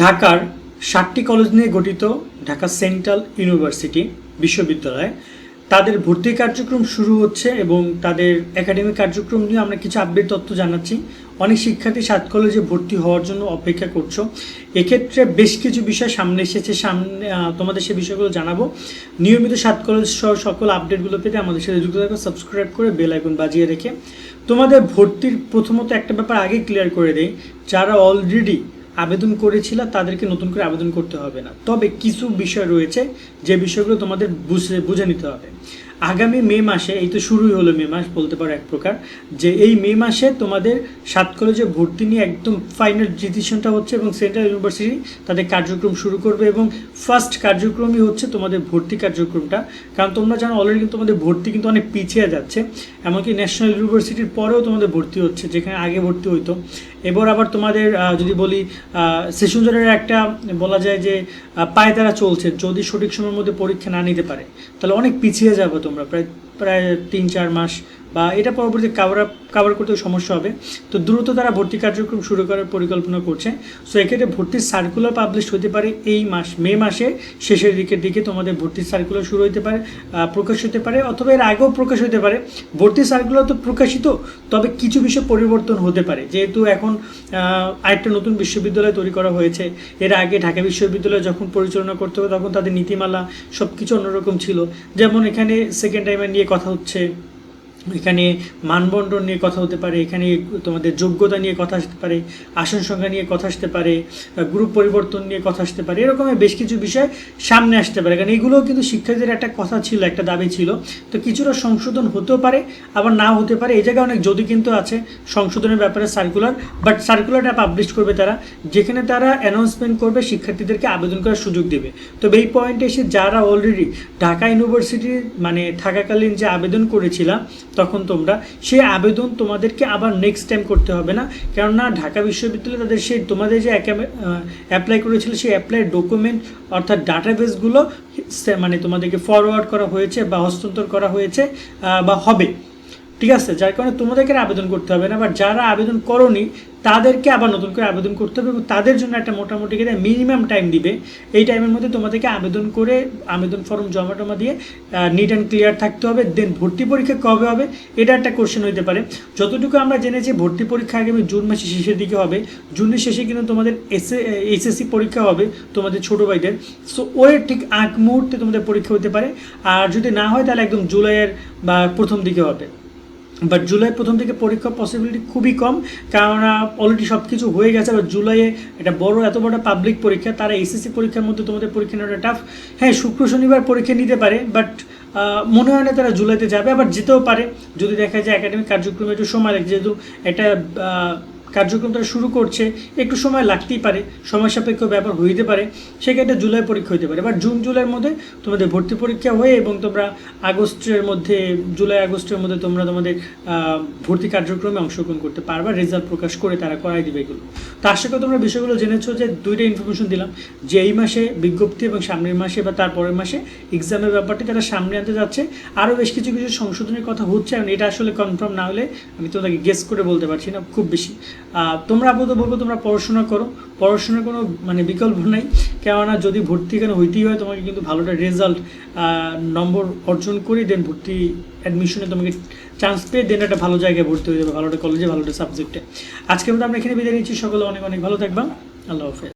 ঢাকার ষাটটি কলেজ নিয়ে গঠিত ঢাকা সেন্ট্রাল ইউনিভার্সিটি বিশ্ববিদ্যালয়। তাদের ভর্তি কার্যক্রম শুরু হচ্ছে এবং তাদের একাডেমিক কার্যক্রম নিয়ে আমরা কিছু আপডেট তথ্য জানাচ্ছি। অনেক শিক্ষার্থী সাত কলেজে ভর্তি হওয়ার জন্য অপেক্ষা করছ। এক্ষেত্রে বেশ কিছু বিষয় সামনে এসেছে, সামনে তোমাদের সে বিষয়গুলো জানাব। নিয়মিত সাত কলেজ সহ সকল আপডেটগুলো পেতে আমাদের সাথে যুক্ত থাকো সাবস্ক্রাইব করে বেল আইকন বাজিয়ে রেখে। তোমাদের ভর্তির প্রথমত একটা ব্যাপার আগে ক্লিয়ার করে দেয় যারা অলরেডি আবেদন করেছিল, তাদেরকে নতুন করে আবেদন করতে হবে না। তবে কিছু বিষয় রয়েছে, যে বিষয়গুলো তোমাদের বুঝে বুঝে নিতে হবে। আগামী মে মাসে, এই তো শুরুই হলো মে মাস, বলতে পারো এক প্রকার, যে এই মে মাসে তোমাদের সাত কলেজে ভর্তি নিয়ে একদম ফাইনাল ডিসিশনটা হচ্ছে এবং সেন্ট্রাল ইউনিভার্সিটি তাদের কার্যক্রম শুরু করবে এবং ফার্স্ট কার্যক্রমই হচ্ছে তোমাদের ভর্তি কার্যক্রমটা। কারণ তোমরা জানো অলরেডি কিন্তু তোমাদের ভর্তি কিন্তু অনেক পিছিয়ে যাচ্ছে, এমনকি ন্যাশনাল ইউনিভার্সিটির পরেও তোমাদের ভর্তি হচ্ছে, যেখানে আগে ভর্তি হইতো। এবার আবার তোমাদের যদি বলি সেশন জনের একটা বলা যায় যে পায়ে তারা চলছে, যদি সঠিক সময়ের মধ্যে পরীক্ষা না নিতে পারে, তাহলে অনেক পিছিয়ে যাবে তোমরা প্রায় প্রায় তিন, চার মাস বা এটা পরবর্তী কাভার আপ কাভার করতে সমস্যা হবে। তো দ্রুত তারা ভর্তি কার্যক্রম শুরু করার পরিকল্পনা করছে। সো এক্ষেত্রে ভর্তির সার্কুলার পাবলিশ হতে পারে এই মাস, মে মাসে। শেষের দিকের দিকে তোমাদের ভর্তির সার্কুলার শুরু হতে পারে প্রকাশ হতে পারে, অথবা এর আগেও প্রকাশ হতে পারে। ভর্তির সার্কুলার তো প্রকাশিত, তবে কিছু বিষয় পরিবর্তন হতে পারে। যেহেতু এখন আরেকটা নতুন বিশ্ববিদ্যালয় তৈরি করা হয়েছে। এর আগে ঢাকা বিশ্ববিদ্যালয় যখন পরিচালনা করতে হবে, তখন তাদের নীতিমালা সব কিছু অন্যরকম ছিল। যেমন এখানে সেকেন্ড টাইমের নিয়ে কথা হচ্ছে এখানে মানবন্টন নিয়ে কথা হতে পারে, এখানে তোমাদের যোগ্যতা নিয়ে কথা আসতে পারে, আসন সংখ্যা নিয়ে কথা আসতে পারে গ্রুপ পরিবর্তন নিয়ে কথা আসতে পারে, এরকমের বেশ কিছু বিষয় সামনে আসতে পারে। কারণ এগুলোও কিন্তু শিক্ষার্থীদের একটা কথা ছিল, একটা দাবি ছিল। তো কিছুটা সংশোধন হতেও পারে, আবার নাও হতে পারে। এই জায়গায় অনেক যদি কিন্তু আছে, সংশোধনের ব্যাপারে সার্কুলার বাট সার্কুলারটা পাবলিশ করবে তারা, যেখানে তারা অ্যানাউন্সমেন্ট করবে, শিক্ষার্থীদেরকে আবেদন করার সুযোগ দেবে। তবে এই পয়েন্টে এসে যারা অলরেডি ঢাকা ইউনিভার্সিটির মানে থাকাকালীন যে আবেদন করেছিলাম তখন তোমরা সেই আবেদন তোমাদেরকে আবার নেক্সট টাইম করতে হবে না। কেননা ঢাকা বিশ্ববিদ্যালয়ে তাদের সেই তোমাদের যে অ্যাপ্লাই করেছিল সেই অ্যাপ্লাই ডকুমেন্ট অর্থাৎ ডাটাবেসগুলো মানে তোমাদেরকে ফরওয়ার্ড করা হয়েছে বা হস্তান্তর করা হয়েছে বা হবে। ঠিক আছে, যার কারণে তোমাদেরকে আবেদন করতে হবে না বা যারা আবেদন করনি, তাদেরকে আবার নতুন করে আবেদন করতে হবে এবং তাদের জন্য একটা মোটামুটি করে মিনিমাম টাইম দিবে। এই টাইমের মধ্যে তোমাদেরকে আবেদন করে আবেদন ফর্ম জমা টমা দিয়ে নিট অ্যান্ড ক্লিয়ার থাকতে হবে দেন ভর্তি পরীক্ষা কবে হবে, এটা একটা কোশ্চেন হতে পারে। যতটুকু আমরা জেনেছি, ভর্তি পরীক্ষা আগামী জুন মাসের শেষের দিকে হবে। জুনের শেষে কিন্তু তোমাদের এসএ এইচএসসি পরীক্ষা হবে তোমাদের ছোটো ভাইদের। সো ওই ঠিক আগ মুহূর্তে তোমাদের পরীক্ষা হতে পারে। আর যদি না হয়, তাহলে একদম জুলাইয়ের বা প্রথম দিকে হবে। বাট জুলাই প্রথম থেকে পরীক্ষা পসিবিলিটি খুবই কম, কেননা অলরেডি সব কিছু হয়ে গেছে। বা জুলাইয়ে এটা বড়, এত বড় পাবলিক পরীক্ষা, তারা এসএসসি পরীক্ষার মধ্যে তোমাদের পরীক্ষা নেওয়াটা টাফ হ্যাঁ শুক্র, শনিবার পরীক্ষা নিতে পারে বাট মনে হয় না তারা জুলাইতে যাবে, আবার যেতেও পারে। যদি দেখা যায় একাডেমিক কার্যক্রমে একটু সময় লাগে, যেহেতু একটা আহ, কার্যক্রম তারা শুরু করছে একটু সময় লাগতেই পারে সময় সাপেক্ষ ব্যাপার হইতে পারে সেক্ষেত্রে জুলাই পরীক্ষা হতে পারে। বাট জুন জুলাইয়ের মধ্যে তোমাদের ভর্তি পরীক্ষা হয়ে এবং তোমরা আগস্টের মধ্যে জুলাই আগস্টের মধ্যে তোমরা তোমাদের ভর্তি কার্যক্রমে অংশগ্রহণ করতে পারবা রেজাল্ট প্রকাশ করে তারা করাই দিবে এগুলো। তো আশা করি তোমরা বিষয়গুলো জেনেছো যে দুইটা ইনফরমেশন দিলাম যে এই মাসে বিজ্ঞপ্তি এবং সামনের মাসে বা তার পরের মাসে এক্সামের ব্যাপারটি তারা সামনে আনতে যাচ্ছে। আরও বেশ কিছু কিছু সংশোধনের কথা হচ্ছে এবং এটা আসলে কনফার্ম না হলে আমি তোমাদেরকে গেস করে বলতে পারছি না খুব বেশি। তোমরা আপাতত বলব তোমরা পড়াশোনা করো। পড়াশোনার কোনো মানে বিকল্প নাই। কেননা যদি ভর্তি এখানে হইতেই হয়, তোমাকে কিন্তু ভালোটা রেজাল্ট নম্বর অর্জন করে দেন ভর্তি অ্যাডমিশনে তোমাকে চান্স পেয়ে দেন একটা ভালো জায়গায় ভর্তি হয়ে যাবে ভালো একটা কলেজে ভালো একটা সাবজেক্টে আজকে আমরা এখানে বিদায় নিচ্ছি। সকলে অনেক অনেক ভালো থাকবা। আল্লাহ হাফেজ।